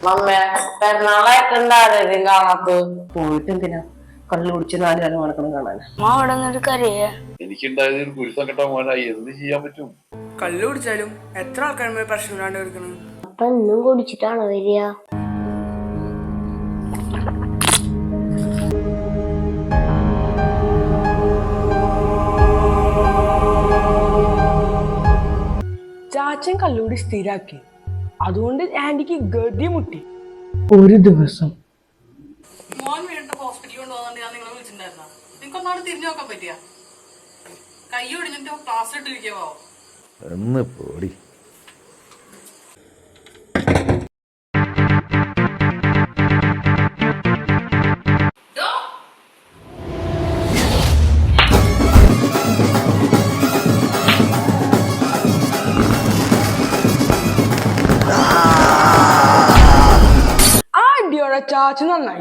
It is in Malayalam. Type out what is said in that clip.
മമ്മേ പെരുന്നാളായിട്ട് ഉണ്ടാരും കാണാത്ത പോയിട്ട് എന്തിനാ കള്ളു കുടിച്ച് നാല് കാലം നടക്കണം കാണാൻ. അമ്മ അവിടെ നിന്നിട്ട് കരയേ. എനിക്കുണ്ടായത് ഒരു കുരുത്തം കെട്ട മോനായി എന്ത് ചെയ്യാൻ പറ്റും. കള്ളു കുടിച്ചാലും എത്ര ആൾക്കാരുമായി പ്രശ്നമില്ലാണ്ട് എടുക്കണം അപ്പൊ എന്നും കുടിച്ചിട്ടാണോ വരിക? ചാച്ചൻ കല്ലൂടി സ്ഥിരാക്കി. അതുകൊണ്ട് ആന്റിക്ക് ഗതി മുട്ടി ഒരു ദിവസം. മോൻ വീണ്ടും ഹോസ്പിറ്റലിൽ കൊണ്ടുപോകുന്നുണ്ട്. ഞാൻ നിങ്ങളെ വിളിച്ചിട്ടുണ്ടായിരുന്ന? നിങ്ങൾക്കൊന്നാണ് തിരിഞ്ഞു നോക്കാൻ പറ്റിയ? കൈ ഒടിഞ്ഞിട്ട് ക്ലാസ്സിലിട്ടിരിക്കാവോ എന്ന് പോടി. চার্জ না নাই?